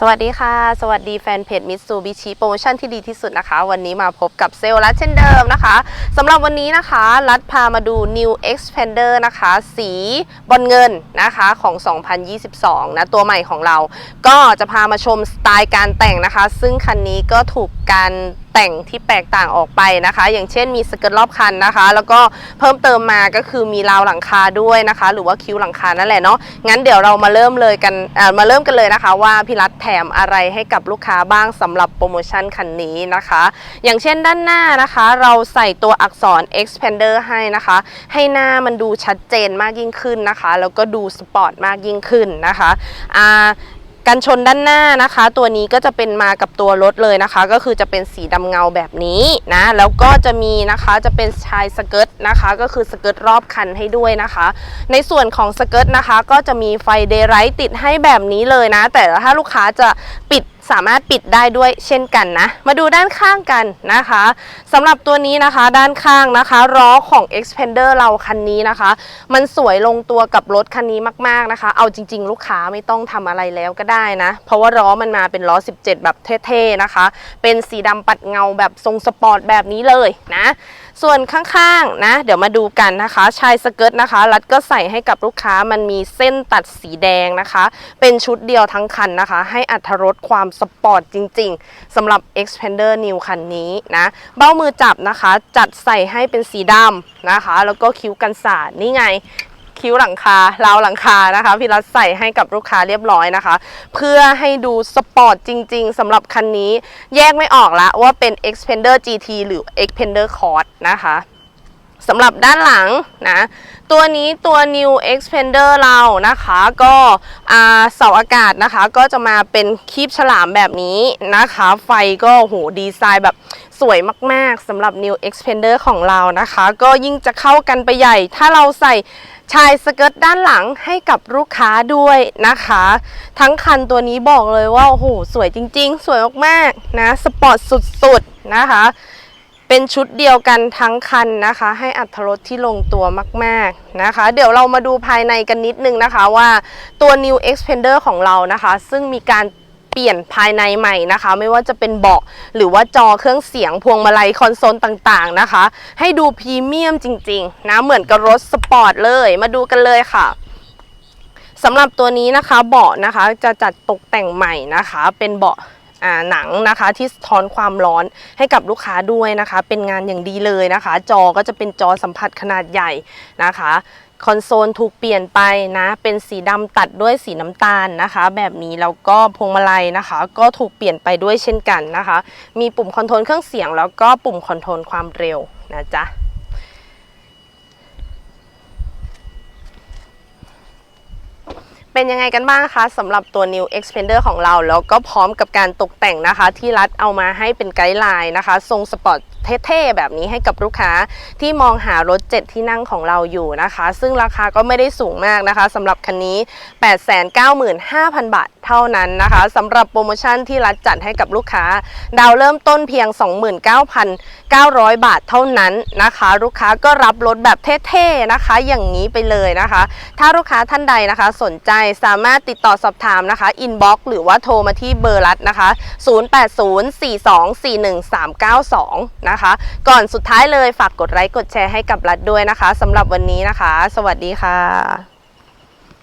สวัสดีค่ะ สวัสดีแฟนเพจมิตซูบิชิโปรโมชั่นที่ดีที่สุดนะคะ วันนี้มาพบกับเซลล์รัดเช่นเดิมนะคะสำหรับวันนี้นะคะ รัดพามาดู New Expander นะคะ สีบอลเงินนะคะของ 2022 นะ ตัวใหม่ของเรา ก็จะพามาชมสไตล์การแต่งนะคะ ซึ่งคันนี้ก็ถูกการ แต่งที่แตกต่างออกไปนะคะ อย่างเช่นมีสเกิร์ตรอบคันนะคะ แล้วก็เพิ่มเติมมาก็คือมีราวหลังคาด้วยนะคะ หรือว่าคิ้วหลังคานั่นแหละเนาะงั้นเดี๋ยวเรามาเริ่มเลยกันมาเริ่มกันเลยนะคะ ว่าพี่รัฐแถมอะไรให้กับลูกค้าบ้างสำหรับโปรโมชั่นคันนี้นะคะ อย่างเช่นด้านหน้านะคะ เราใส่ตัวอักษร expander ให้นะคะ ให้หน้ามันดูชัดเจนมากยิ่งขึ้นนะคะ แล้วก็ดูสปอร์ตมากยิ่งขึ้นนะคะอ่า กันชนด้านหน้านะคะ ตัวนี้ก็จะเป็นมากับตัวรถเลยนะคะ ก็คือจะเป็นสีดำเงาแบบนี้นะ แล้วก็จะมีนะคะจะเป็นชายสเกิร์ตนะคะ ก็คือสเกิร์ตรอบคันให้ด้วยนะคะ ในส่วนของสเกิร์ตนะคะ ก็จะมีไฟเดย์ไลท์ติดให้แบบนี้เลยนะ แต่ถ้าลูกค้าจะปิด สามารถปิดได้ด้วยเช่นกันนะ มาดูด้านข้างกันนะคะสำหรับตัวนี้นะคะด้านข้างนะคะล้อของ Expander เราคันนี้นะคะ มันสวยลงตัวกับรถคันนี้มากๆนะคะ เอาจริง ๆ ลูกค้าไม่ต้องทำอะไรแล้วก็ได้นะ เพราะว่าล้อมันมาเป็นล้อ 17 แบบเท่ๆนะคะ เป็นสีดำปัดเงาแบบทรงสปอร์ตแบบนี้เลยนะ ส่วนข้างๆนะ เดี๋ยวมาดูกันนะคะ ชายสเกิร์ตนะคะ รัดก็ใส่ให้กับลูกค้ามันมีเส้นตัดสีแดงนะคะ เป็นชุดเดียวทั้งคันนะคะ ให้อัตรสความสปอร์ตจริงๆสำหรับ Expander New คันนี้นะ เบ้ามือจับนะคะ จัดใส่ให้เป็นสีดำนะคะ แล้วก็คิ้วกันสาดนี่ไง คิ้วหลังคาราวหลังคานะคะ พี่รัฐใส่ให้กับลูกค้าเรียบร้อยนะคะ เพื่อให้ดูสปอร์ตจริง ๆสำหรับคันนี้ แยกไม่ออกละว่าเป็น Expander GT หรือ Expander Cross นะคะ สำหรับด้านหลังนะ ตัวนี้ตัว New Expander เรานะคะ ก็เสาอากาศนะคะ ก็จะมาเป็นคีบฉลามแบบนี้นะคะ ไฟก็โหดีไซน์แบบสวยมากๆสำหรับ New Expander ของเรานะคะ ก็ยิ่งจะเข้ากันไปใหญ่ ถ้าเราใส่ชายสเกิร์ตด้านหลังให้กับลูกค้าด้วยนะคะ ทั้งคันตัวนี้บอกเลยว่าโอ้โหสวยจริง ๆ สวยมากๆนะ สปอร์ตสุดๆนะคะ เป็นชุดเดียวกันทั้งคันนะคะ ให้อัตรสที่ลงตัวมาก ๆนะคะ เดี๋ยวเรามาดูภายในกันนิดนึงนะคะว่าตัว New Expander ของเรานะคะ ซึ่งมีการเปลี่ยนภายในใหม่นะคะ ไม่ว่าจะเป็นเบาะหรือว่าจอเครื่องเสียงพวงมาลัยคอนโซลต่างๆนะคะ ให้ดูพรีเมียมจริง ๆ นะเหมือนกับรถสปอร์ตเลยมาดูกันเลยค่ะสำหรับตัวนี้นะคะเบาะนะคะจะจัดตกแต่งใหม่นะคะ เป็นเบาะ หนังนะคะที่สะท้อนความร้อนให้กับลูกค้าด้วยนะคะ เป็นงานอย่างดีเลยนะคะ จอก็จะเป็นจอสัมผัสขนาดใหญ่นะคะคอนโซลถูกเปลี่ยนไปนะ เป็นสีดำตัดด้วยสีน้ำตาลนะคะ แบบนี้แล้วก็พวงมาลัยนะคะ ก็ถูกเปลี่ยนไปด้วยเช่นกันนะคะ มีปุ่มคอนโทรลเครื่องเสียง แล้วก็ปุ่มคอนโทรลความเร็วนะจ๊ะ เป็นยังไงกันบ้างคะสำหรับตัว New Expander ของเรา แล้วก็พร้อมกับการตกแต่งนะคะ ที่รัดเอามาให้เป็นไกด์ไลน์นะคะ ทรงสปอร์ตเท่ๆแบบนี้ให้กับลูกค้าที่มองหารถ 7 ที่นั่งของเราอยู่นะคะ ซึ่งราคาก็ไม่ได้สูงมากนะคะสำหรับคันนี้ 895,000 บาท เท่านั้นนะคะสำหรับโปรโมชั่นที่รัฐจัดให้กับลูกค้า ดาวเริ่มต้นเพียง 29,900 บาทเท่านั้นนะคะ ลูกค้าก็รับรถแบบเท่ๆนะคะ อย่างนี้ไปเลยนะคะ ถ้าลูกค้าท่านใดนะคะสนใจสามารถติดต่อสอบถามนะคะอินบ็อกหรือว่าโทรมาที่เบอร์รัฐนะคะ 0804241392 นะคะ ก่อนสุดท้ายเลยฝากกดไลค์กดแชร์ให้กับรัฐด้วยนะคะสำหรับวันนี้นะคะ สวัสดีค่ะ